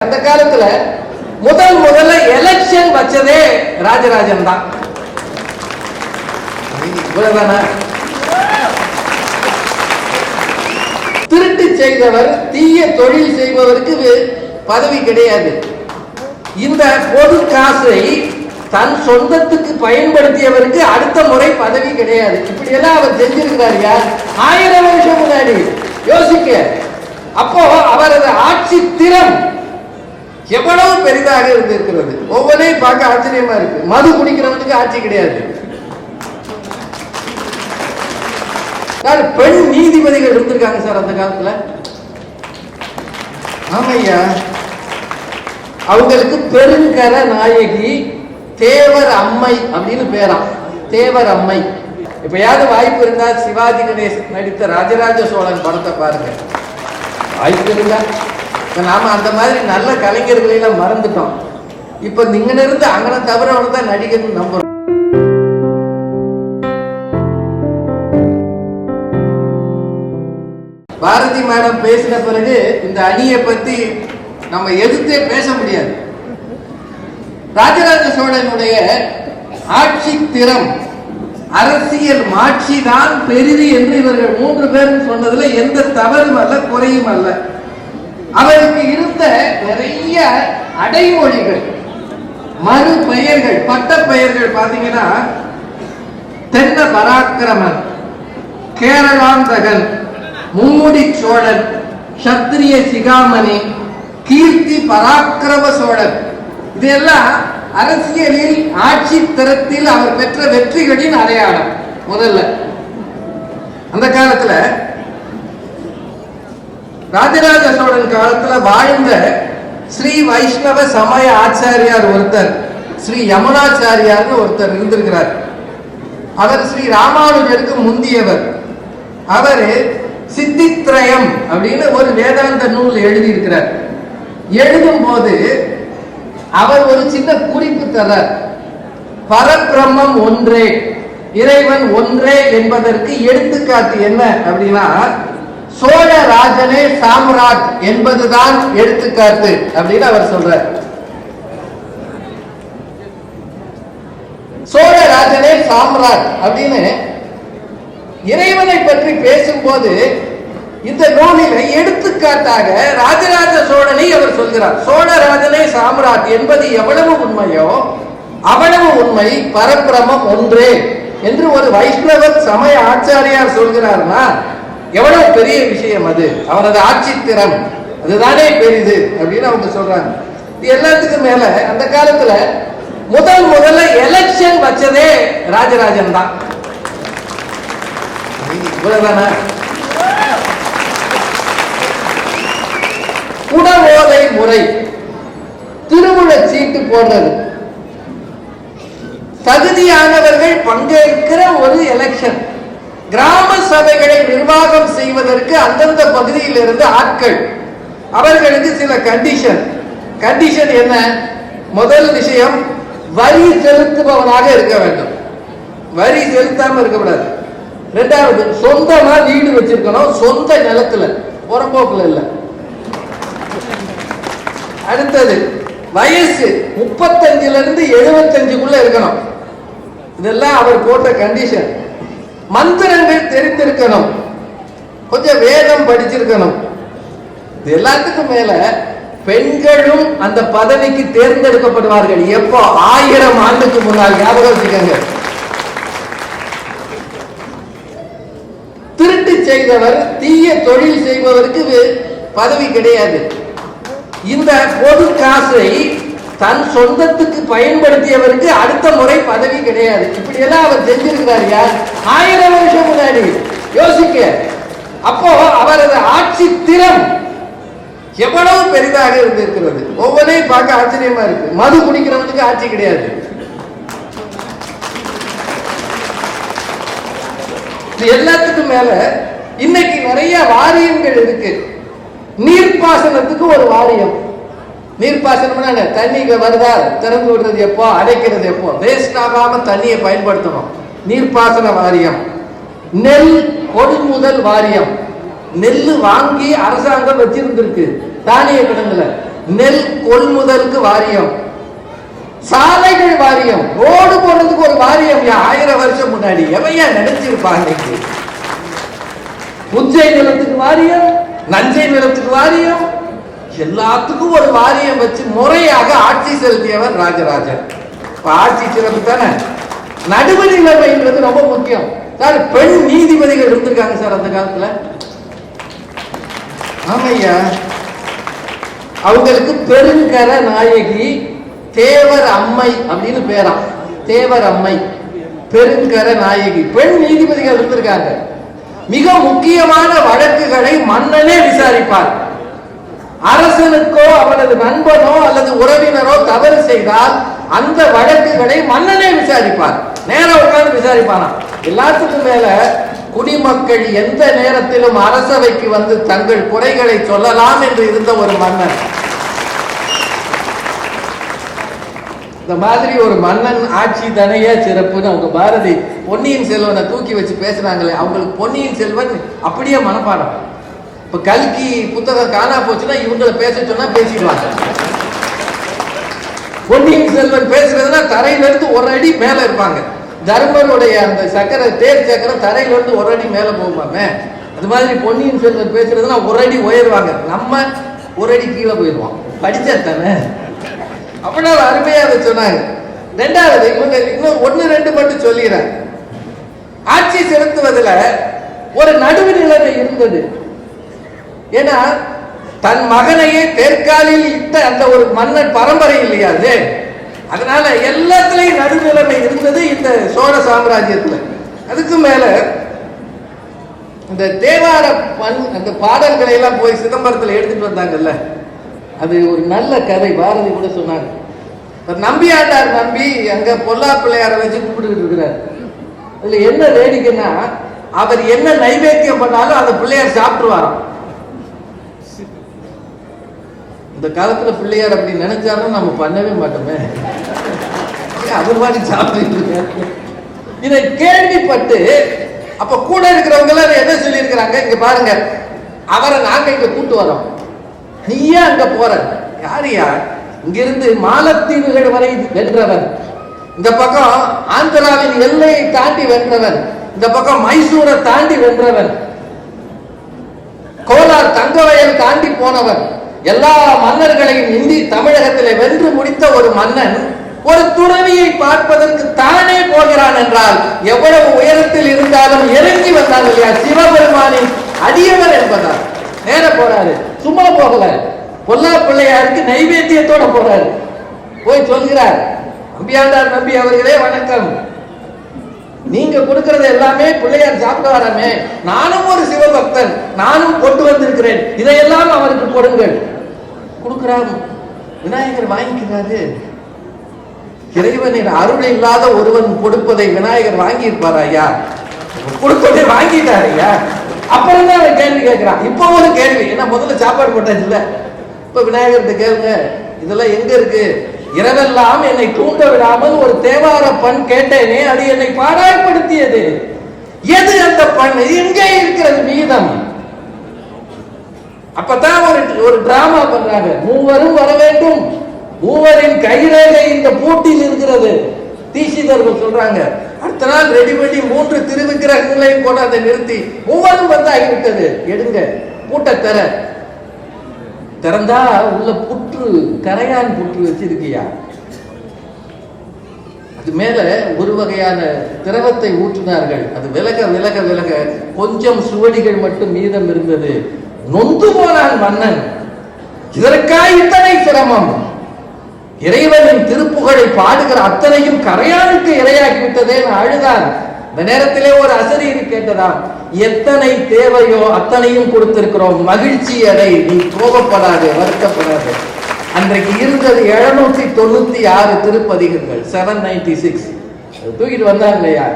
அந்த காலத்துல முதல் முதல்ல எலெக்ஷன் வச்சதே ராஜராஜன் தான் திருட்டு செய்தவர் தீய தொழில் செய்பவருக்கு பதவி கிடையாது. இந்த பொது காசை தன் சொந்தத்துக்கு பயன்படுத்தியவருக்கு அடுத்த முறை பதவி கிடையாது. இப்படி எல்லாம் அவர் செஞ்சிருக்கிறார் யார்? ஆயிரம் வருஷம் முன்னாடி. யோசிக்க அப்போ அவரது ஆட்சி திறம் எவ்வளவு பெரிதாக இருந்திருக்கிறது? ஒவ்வொன்றையும் பார்க்க ஆச்சரியமா இருக்கு. மது குடிக்கிறவனுக்கு ஆட்சி கிடையாது. சார் பெண் நீதிபதிகள் இருந்திருக்காங்க சார் அந்த காலத்துல. ஆமையா? அவங்களுக்கு பெருங்கர நாயகி தேவர் அம்மை அப்படின்னு பேராம். தேவர் அம்மை. இப்பயாவது வாய்ப்பு இருந்தா சிவாஜி கணேசன் நடித்த ராஜராஜ சோழன் படத்தை பாருங்க. வாய்ப்பு இருந்தா நாம அந்த மாதிரி நல்ல கலைஞர்களை எல்லாம் மறந்துட்டோம். இப்ப நீங்க இருந்து அங்கன தவிர தான் நடிகர்னு நம்புறோம். பாரதி மேடம் பேசின பிறகு இந்த அணியை பத்தி நம்ம எதிர்த்தே பேச முடியாது. ராஜராஜ சோழனுடைய ஆட்சி திறம் அரசியல் மாட்சி தான் பெரிது என்று இவர்கள் மூன்று பேரும் சொன்னதுல எந்த தவறும் அல்ல குறையும் அல்ல. அவருக்கு இருந்த நிறைய அடைமொழிகள் மறு பெயர்கள் பட்ட பெயர்கள் பாத்தீங்கன்னா தென்ன பராக்கிரமன் கேரளாந்தகன் மும்முடி சோழன் சத்திரிய சிகாமணி கீர்த்தி பராக்கிரம சோழன். இதெல்லாம் அரசியலில் ஆட்சி தரத்தில் அவர் பெற்ற வெற்றிகளின் அடையாளம் முதல்ல. அந்த காலத்துல ராஜராஜ சோழன் காலத்துல வாழ்ந்த ஸ்ரீ வைஷ்ணவ சமய ஆச்சாரியார் ஒருத்தர் ஸ்ரீ யமுனாச்சாரியார்னு ஒருத்தர் இருந்திருக்கிறார். அவர் ஸ்ரீ ராமானுஜருக்கு முந்தியவர். அவரு சித்தித்ரயம் அப்படின்னு ஒரு வேதாந்த நூல் எழுதியிருக்கிறார். எழுதும் போது அவர் ஒரு சின்ன குறிப்பு தரார் பரபிரம்மம் ஒன்றே இறைவன் ஒன்றே என்பதற்கு எடுத்துக்காட்டு என்ன அப்படின்னா சோழ ராஜனே சாம்ராட் என்பதுதான் எடுத்துக்காட்டு அப்படின்னு அவர் சொல்றார். சோழ ராஜனே சாம்ராட் அப்படின்னு இறைவனை பற்றி பேசும்போது இந்த நூலில எடுத்துக்காட்டாக ராஜராஜ சோழனை அவர் சொல்கிறார். சோழராஜனே சாம்ராட் என்பது எவ்வளவு உண்மையோ அவ்வளவு உண்மை பரபிரமம் ஒன்றே என்று ஒரு வைஷ்ணவ சமய ஆச்சாரியார் சொல்கிறார்னா எவ்வளவு பெரிய விஷயம் அது? அவரது ஆட்சி திறம் அதுதானே பெரிது அப்படின்னு அவங்க சொல்றாங்க. இது எல்லாத்துக்கும் மேல அந்த காலத்துல முதல் முதல்ல எலெக்ஷன் வச்சதே ராஜராஜன் தான். இவ்வளவுதானா? குடவோலை முறை. திருமண சீட்டு போடுறது. தகுதியானவர்கள் பங்கேற்கிற ஒரு எலெக்ஷன் கிராம சபைகளை நிர்வாகம் செய்வதற்கு அந்தந்த பகுதியில் இருந்து ஆட்கள். அவர்களுக்கு சில கண்டிஷன் கண்டிஷன் என்ன? முதல் விஷயம் வரி செலுத்துபவனாக இருக்க வேண்டும். வரி செலுத்தாம இருக்கக்கூடாது. ரெண்டாவது சொந்தமா வீடு வச்சிருக்கணும். சொந்த நிலத்துல. புறம்போக்குல இல்ல. அடுத்தது வயசு. முப்பத்தஞ்சுல இருந்து எழுபத்தஞ்சுக்குள்ள இருக்கணும். இதெல்லாம் அவர் போட்ட கண்டிஷன் மந்திரங்கள் தெரிந்திருக்கணும். கொஞ்சம் வேதம் படிச்சிருக்கணும். இது எல்லாத்துக்கும் மேல பெண்களும் அந்த பதவிக்கு தேர்ந்தெடுக்கப்படுவார்கள். எப்போ? ஆயிரம் ஆண்டுக்கு முன்னால். ஞாபகம் வச்சுக்கோங்க. திருட்டு செய்தவர் தீய தொழில் செய்பவருக்கு பதவி கிடையாது. இந்த பொது காசை தன் சொந்தத்துக்கு பயன்படுத்தியவருக்கு அடுத்த முறை பதவி கிடையாது. இப்படி எல்லாம் அவர் செஞ்சிருக்கிறார் யார்? ஆயிரம் வருஷம் முன்னாடி. யோசிக்க. அப்போ அவரது ஆட்சி திறம் எவ்வளவு பெரிதாக இருந்திருக்கிறது. ஒவ்வொன்றையும் பார்க்க ஆச்சரியமா இருக்கு. மது குடிக்கிறவனுக்கு ஆட்சி கிடையாது. இது எல்லாத்துக்கும் மேல இன்னைக்கு நிறைய வாரியங்கள் இருக்கு. நீர்ப்பாசனத்துக்கு ஒரு வாரியம். நீர்ப்பாசனம்னா என்ன? தண்ணி வருதா? திறந்து விடுறது எப்போ? அடைக்கிறது எப்போ? வேஸ்ட் ஆகாம தண்ணியை பயன்படுத்தணும். நீர்ப்பாசன வாரியம். நெல் கொள்முதல் வாரியம். நெல் வாங்கி அரசாங்கம் வச்சிருந்திருக்கு. தானிய கிடங்குல நெல் கொள்முதலுக்கு வாரியம். சாலைகள் வாரியம். ரோடு போடுறதுக்கு ஒரு வாரியம். ஆயிரம் வருஷம் முன்னாடி. எவையா நினைச்சிருப்பாங்க இன்னைக்கு? புஞ்சை நிலத்துக்கு வாரியம் நஞ்சை நிலத்துக்கு வாரியம் எல்லாத்துக்கும் ஒரு வாரியம் வச்சு முறையாக ஆட்சி செலுத்தியவர் ராஜராஜன். இப்ப ஆட்சி சிறப்பு தானே? நடுவு நிலைமைன்றது ரொம்ப முக்கியம். சார் பெண் நீதிபதிகள் இருந்திருக்காங்க சார் அந்த காலத்துல? ஆமையா? அவங்களுக்கு பெருங்கர நாயகி தேவர் அம்மை அப்படின்னு பேராம். தேவர் அம்மை பெருங்கர நாயகி. பெண் நீதிபதிகள் இருந்திருக்காங்க. மிக முக்கியமான வழக்குகளை மன்னனே விசாரிப்பார். அரசனுக்கோ அவனது நண்பனோ அல்லது உறவினரோ தவறு செய்தால் அந்த வழக்குகளை மன்னனே விசாரிப்பார். நேர உட்கார்ந்து விசாரிப்பானா எல்லாத்துக்கும் மேல குடிமக்கள் எந்த நேரத்திலும் அரசவைக்கு வந்து தங்கள் குறைகளை சொல்லலாம் என்று இருந்த ஒரு மன்னன். இந்த மாதிரி ஒரு மன்னன் ஆட்சி தனையே சிறப்புன்னு அவங்க பாரதி பொன்னியின் செல்வனை தூக்கி வச்சு பேசுறாங்களே அவங்களுக்கு பொன்னியின் செல்வன் அப்படியே மனப்பாடம். இப்போ கல்கி புத்தகம் காணா போச்சுன்னா இவங்களை பேச சொன்னா பேசிடுவாங்க. பொன்னியின் செல்வன் பேசுறதுன்னா தரையில இருந்து ஒரு அடி மேல இருப்பாங்க. தர்மருடைய அந்த சக்கரை தேர் சக்கரை தரையில இருந்து ஒரு அடி மேல போகுமாமே? அது மாதிரி பொன்னியின் செல்வன் பேசுறதுன்னா ஒரு அடி உயருவாங்க. நம்ம ஒரு அடி கீழே போயிடுவோம். படிச்சா தானே? அப்படின்னா அருமையா அதை சொன்னாங்க ரெண்டாவது இவங்க இன்னும் ஒண்ணு ரெண்டு மட்டும் சொல்லிடுறேன். ஆட்சி செலுத்துவதுல ஒரு நடுவு நிலைமை இருந்தது ஏன்னா தன் மகனையே தேர்காலில் இட்ட அந்த ஒரு மன்னன் பரம்பரை இல்லையா அது? அதனால எல்லாத்துலயும் நடுநிலைமை இருந்தது இந்த சோழ சாம்ராஜ்யத்துல. அதுக்கு மேல இந்த தேவார பண் அந்த பாடல்களை எல்லாம் போய் சிதம்பரத்தில் எடுத்துட்டு வந்தாங்கல்ல? அது ஒரு நல்ல கதை பாரதி கூட சொன்னாங்க நம்பியாட்டார் நம்பியாண்டார் நம்பி அங்க பொல்லா பிள்ளையாரை வச்சு கூப்பிட்டு இருக்கிறார். அதுல என்ன வேடிக்கைன்னா அவர் என்ன நைவேத்தியம் பண்ணாலும் அந்த பிள்ளையார் சாப்பிட்டுருவாராம். இந்த காலத்தில் பிள்ளையார் அப்படி நினைச்சாலும் நம்ம பண்ணவே மாட்டோமே. அவர் மாதிரி சாப்பிட்டு இருக்காரு. இதை கேள்விப்பட்டு அப்ப கூட இருக்கிறவங்க எல்லாம் என்ன சொல்லியிருக்கிறாங்க? இங்க பாருங்க. அவரை நாங்க இங்க கூட்டு வரோம். நீயே அங்க போற? யார் யார்? இங்கிருந்து மாலத்தீவுகள் வரை வென்றவன் இந்த பக்கம் ஆந்திராவின் எல்லையை தாண்டி வென்றவன் இந்த பக்கம் மைசூரை தாண்டி வென்றவன் கோலார் தங்கவயல் தாண்டி போனவன் எல்லா மன்னர்களையும் இந்தி தமிழகத்திலே வென்று முடித்த ஒரு மன்னன் ஒரு துறவியை பார்ப்பதற்கு தானே போகிறான் என்றால் எவ்வளவு உயரத்தில் இருந்தாலும் இறங்கி வந்தார் இல்லையா? சிவபெருமானின் அடியவர் என்பதால். நேர போறாரு. சும்மா போகல. பொல்லா பிள்ளையாருக்கு நைவேத்தியத்தோட போறாரு. போய் சொல்கிறார். நம்பியாண்டார் நம்பி அவர்களே வணக்கம். நீங்க கொடுக்கறது எல்லாமே பிள்ளையார் சாப்பிட வராமே நானும் ஒரு சிவபக்தன். நானும் கொண்டு வந்திருக்கிறேன். இதையெல்லாம் அவருக்கு கொடுங்கள். கொடுக்கிறார். விநாயகர் வாங்கிக்கிறாரு. இறைவனின் அருள் இல்லாத ஒருவன் கொடுப்பதை விநாயகர் வாங்கி இருப்பாரா ஐயா. கொடுப்பதை வாங்கிட்டாரு ஐயா. அப்புறம் தான் அவன் கேள்வி கேட்கிறான் இப்போ ஒரு கேள்வி. ஏன்னா முதல்ல சாப்பாடு போட்டாச்சு இல்ல? இப்ப விநாயகர்கிட்ட கேளுங்க. இதெல்லாம் எங்க இருக்கு? இரவெல்லாம் என்னை தூண்ட விடாமல் ஒரு தேவார பண் கேட்டேனே அது என்னை பாடாய்படுத்தியது எது அந்த பண்? எங்கே இருக்கிறது மீதம். அப்பதான் ஒரு ஒரு டிராமா பண்றாங்க. மூவரும் வர வேண்டும். மூவரின் கைரேகை இந்த பூட்டில் இருக்கிறது. தீசிதர்கள் சொல்றாங்க அடுத்த நாள் ரெடி பண்ணி மூன்று திருவிக்கிரகங்களையும் கொண்டாந்து நிறுத்தி மூவரும் வந்தாகிவிட்டது. எடுங்க பூட்டை திறந்தா உள்ள புற்று கரையான் புற்று வச்சிருக்கியா? அது மேல ஒரு வகையான திரவத்தை ஊற்றினார்கள். அது விலக விலக விலக கொஞ்சம் சுவடிகள் மட்டும் மீதம் இருந்தது. நொந்து போனான் மன்னன். இதற்காக இத்தனை சிரமம்? இறைவனின் திருப்புகழை பாடுகிற அத்தனையும் கரையானுக்கு இரையாக்கி விட்டதே அழுதான். இந்த நேரத்திலே ஒரு அசரீர் கேட்டதான் எத்தனை தேவையோ அத்தனையும் கொடுத்திருக்கிறோம். மகிழ்ச்சி அடை நீ கோபப்படாது வருத்தப்படாது. அன்றைக்கு இருந்தது எழுநூத்தி தொண்ணூத்தி ஆறு திருப்பதிகங்கள் செவன் நைன்டி சிக்ஸ் தூக்கிட்டு வந்தார் இல்லையா?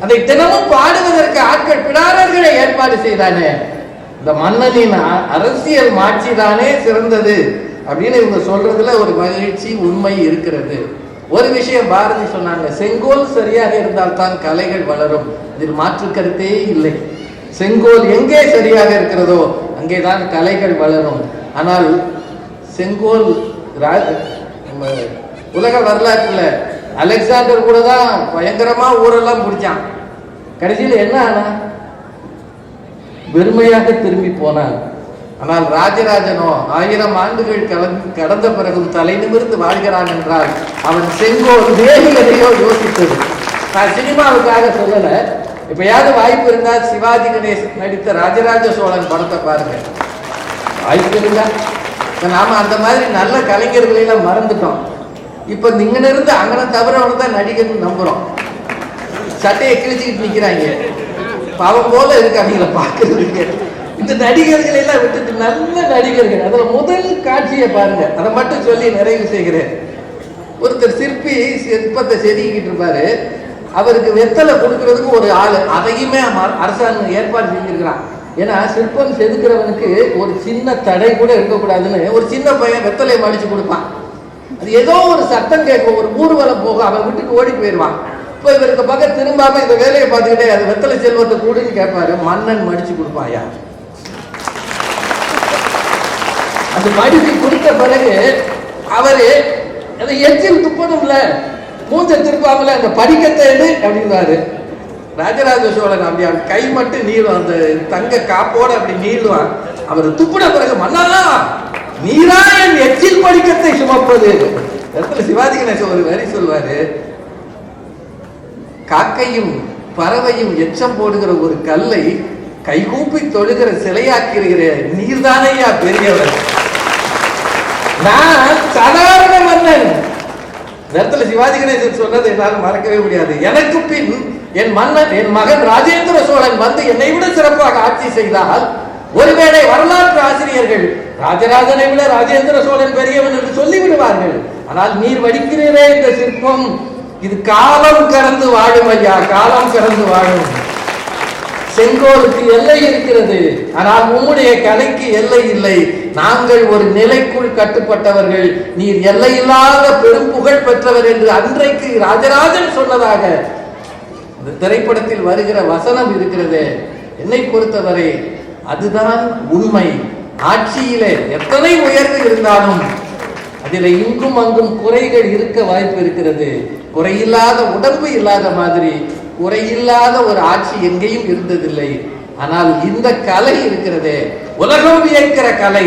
அதை தினமும் பாடுவதற்கு ஆட்கள் பிடாரர்களை ஏற்பாடு செய்தானே. இந்த மன்னனின் அரசியல் மாட்சி தானே சிறந்தது அப்படின்னு இவங்க சொல்றதுல ஒரு மகிழ்ச்சி உண்மை இருக்கிறது. ஒரு விஷயம் பாரதி சொன்னாங்க செங்கோல் சரியாக இருந்தால் தான் கலைகள் வளரும். இதில் மாற்று கருத்தே இல்லை. செங்கோல் எங்கே சரியாக இருக்கிறதோ அங்கேதான் கலைகள் வளரும். ஆனால் செங்கோல் நம்ம உலக வரலாற்றில் அலெக்சாண்டர் கூட தான் பயங்கரமா ஊரெல்லாம் பிடிச்சான். கடைசியில் என்ன ஆனா? வெறுமையாக திரும்பி போனான். ஆனால் ராஜராஜனோ ஆயிரம் ஆண்டுகள் கலந்து கடந்த பிறகும் தலை நிமிர்ந்து வாழ்கிறான் என்றால் அவன் செங்கோல் வேறு எதையோ யோசித்தது. நான் சினிமாவுக்காக சொல்லல. எப்பயாவது வாய்ப்பு இருந்தால் சிவாஜி கணேஷ் நடித்த ராஜராஜ சோழன் படத்தை பாருங்க. வாய்ப்பு இருந்தா? இப்போ நாம அந்த மாதிரி நல்ல கலைஞர்களையெல்லாம் மறந்துட்டோம். இப்போ இங்கன இருந்து அங்கன தவிரவன தான் நடிகர்னு நம்புகிறோம் சட்டையை கிழிச்சிக்கிட்டு நிற்கிறாங்க பாவம் போல இருக்கு அவங்கள பார்க்கறதுக்கு. இந்த நடிகர்களை எல்லாம் விட்டுட்டு நல்ல நடிகர்கள். அதுல முதல் காட்சியை பாருங்க. அதை மட்டும் சொல்லி நிறைவு செய்கிறேன். ஒருத்தர் சிற்பி சிற்பத்தை செதுக்கிட்டு இருப்பாரு. அவருக்கு வெத்தலை கொடுக்கறதுக்கு ஒரு ஆளு. அதையுமே அரசாங்கம் ஏற்பாடு செஞ்சிருக்கிறான். ஏன்னா சிற்பம் செதுக்கிறவனுக்கு ஒரு சின்ன தடை கூட இருக்கக்கூடாதுன்னு ஒரு சின்ன பையன் வெத்தலையை மடிச்சு கொடுப்பான். அது ஏதோ ஒரு சத்தம் கேட்கும். ஒரு ஊர்வலம் போக அவன் வீட்டுக்கு ஓடி போயிடுவான். இப்போ இவருக்கு பக்கம் திரும்பாம இந்த வேலையை பார்த்துக்கிட்டே அது வெத்தலை செல்வத்தை கூடுன்னு கேட்பாரு. மன்னன் மடிச்சு கொடுப்பான் யார்? அந்த மடிச்சு கொடுத்த பிறகு அவரு அந்த எச்சில் துப்பணும்ல மூஞ்ச திருப்பாமல அந்த படிக்கத்தை அப்படின்னாரு ராஜராஜ சோழன் அப்படி அவன் கை மட்டும் நீளும் அந்த தங்க காப்போட அப்படி நீளுவான். அவர் துப்புன பிறகு மன்னா நீரா என் எச்சில் படிக்கத்தை சுமப்பது. இடத்துல சிவாஜி கணேசன் ஒரு வரி சொல்வாரு காக்கையும் பறவையும் எச்சம் போடுகிற ஒரு கல்லை கைகூப்பி தொழுகிற சிலையாக்கிறீர நீர்தானையா பெரியவர். நான் சாதாரண மன்னன். நேரத்தில் சிவாஜி கணேசன் சொன்னது என்னால் மறக்கவே முடியாது. எனக்கு பின் என் மன்னன் என் மகன் ராஜேந்திர சோழன் வந்து என்னை விட சிறப்பாக ஆட்சி செய்தால் ஒருவேளை வரலாற்று ஆசிரியர்கள் ராஜராஜனை விட ராஜேந்திர சோழன் பெரியவன் என்று சொல்லி விடுவார்கள் ஆனால் நீர் வடிக்கிறீரே இந்த சிற்பம் இது காலம் கடந்து வாழும் ஐயா காலம் கடந்து வாழும். செங்கோலுக்கு எல்லை இருக்கிறது. ஆனால் உம்முடைய கலைக்கு எல்லை இல்லை. நாங்கள் ஒரு நிலைக்குள் கட்டுப்பட்டவர்கள். நீர் எல்லையில்லாத பெரும் புகழ் பெற்றவர் என்று அன்றைக்கு ராஜராஜன் சொன்னதாக இந்த திரைப்படத்தில் வருகிற வசனம் இருக்கிறது. என்னை பொறுத்தவரை அதுதான் உண்மை. ஆட்சியிலே எத்தனை உயர்வு இருந்தாலும் அதில் இங்கும் அங்கும் குறைகள் இருக்க வாய்ப்பு இருக்கிறது. குறையில்லாத உடம்பு இல்லாத மாதிரி குறையில்லாத ஒரு ஆட்சி எங்கேயும் இருந்ததில்லை. ஆனால் இந்த கலை இருக்கிறதே உலகம் வியக்கிற கலை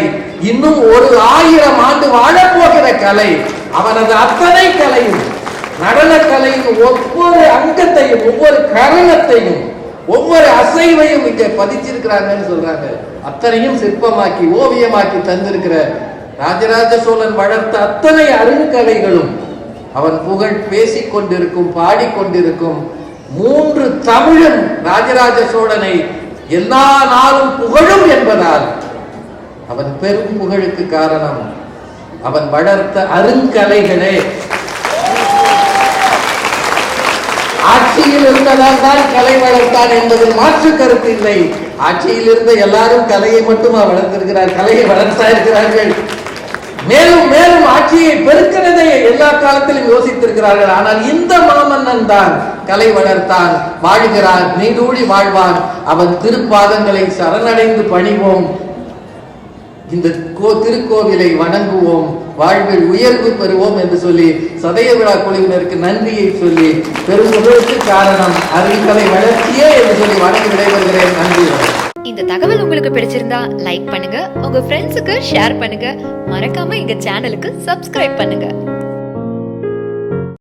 இன்னும் ஒரு ஆயிரம் ஆண்டு வாழப்போகிற கலை அவனது அத்தனை கலையும் நடன கலையின் ஒவ்வொரு அங்கத்தையும் ஒவ்வொரு கரணத்தையும் ஒவ்வொரு அசைவையும் இங்க பதிச்சிருக்கிறாங்கன்னு சொல்றாங்க அத்தனையும் சிற்பமாக்கி ஓவியமாக்கி தந்திருக்கிற ராஜராஜ சோழன் வளர்த்த அத்தனை அருங்கலைகளும் அவன் புகழ் பேசிக் கொண்டிருக்கும் பாடிக்கொண்டிருக்கும் மூன்று தமிழன் ராஜராஜ சோழனை எல்லா நாளும் புகழும் என்பதால் அவன் பெரும் புகழுக்கு காரணம் அவன் வளர்த்த அருங்கலைகளே. ஆட்சியில் இருந்ததால் தான் கலை வளர்த்தான் என்பதில் மாற்று கருத்து இல்லை. ஆட்சியில் இருந்த எல்லாரும் கலையை மட்டுமா வளர்த்திருக்கிறார்? கலையை வளர்த்தா இருக்கிறார்கள் மேலும் மேலும் ஆட்சியை பெருக்கிறதை எல்லா காலத்திலும் யோசித்திருக்கிறார்கள். ஆனால் இந்த மாமன்னன் தான் கலை வளர்த்தான் வாழ்கிறான் நீடூழி வாழ்வான். அவன் திருப்பாதங்களை சரணடைந்து பணிவோம். இந்த கோ திருக்கோவிலை வணங்குவோம். வாழ்வில் உயர்வு பெறுவோம் என்று சொல்லி சதய விழா குழுவினருக்கு நன்றியை சொல்லி பெரும்புகளுக்கு காரணம் அறிவிக்கலை வளர்ச்சியே என்று சொல்லி வணங்கி விடைபெறுகிறேன். நன்றி. இந்த தகவல் உங்களுக்கு பிடிச்சிருந்தா லைக் பண்ணுங்க. உங்க ஃப்ரெண்ட்ஸுக்கு ஷேர் பண்ணுங்க. மறக்காம எங்க சேனலுக்கு சப்ஸ்கிரைப் பண்ணுங்க.